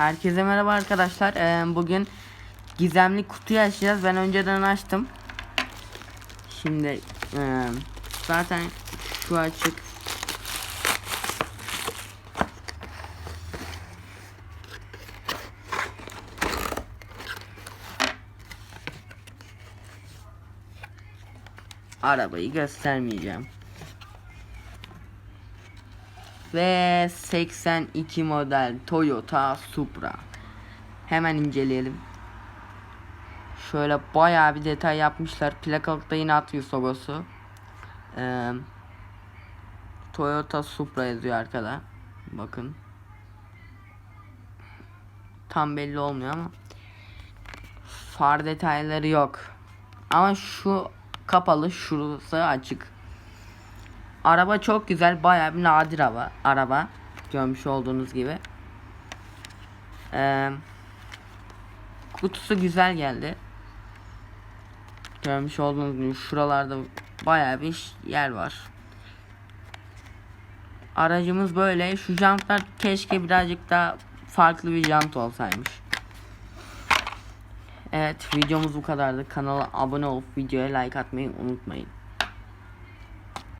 Herkese merhaba arkadaşlar. Ee, bugün gizemli kutuyu açacağız. Ben önceden açtım. Şimdi e, zaten şu açık. Arabayı göstermeyeceğim. Ve 82 model Toyota Supra. Hemen inceleyelim. Şöyle bayağı bir detay yapmışlar. Plakalıkta yine atıyor logosu. Ee, Toyota Supra yazıyor arkada. Bakın. Tam belli olmuyor ama. Far detayları yok. Ama şu kapalı, şurası açık. Araba çok güzel. Bayağı bir nadir hava. Araba. Görmüş olduğunuz gibi. Ee, kutusu güzel geldi. Görmüş olduğunuz gibi şuralarda bayağı bir yer var. Aracımız böyle. Şu jantlar keşke birazcık daha farklı bir jant olsaymış. Evet videomuz bu kadardı. Kanala abone olup videoya like atmayı unutmayın.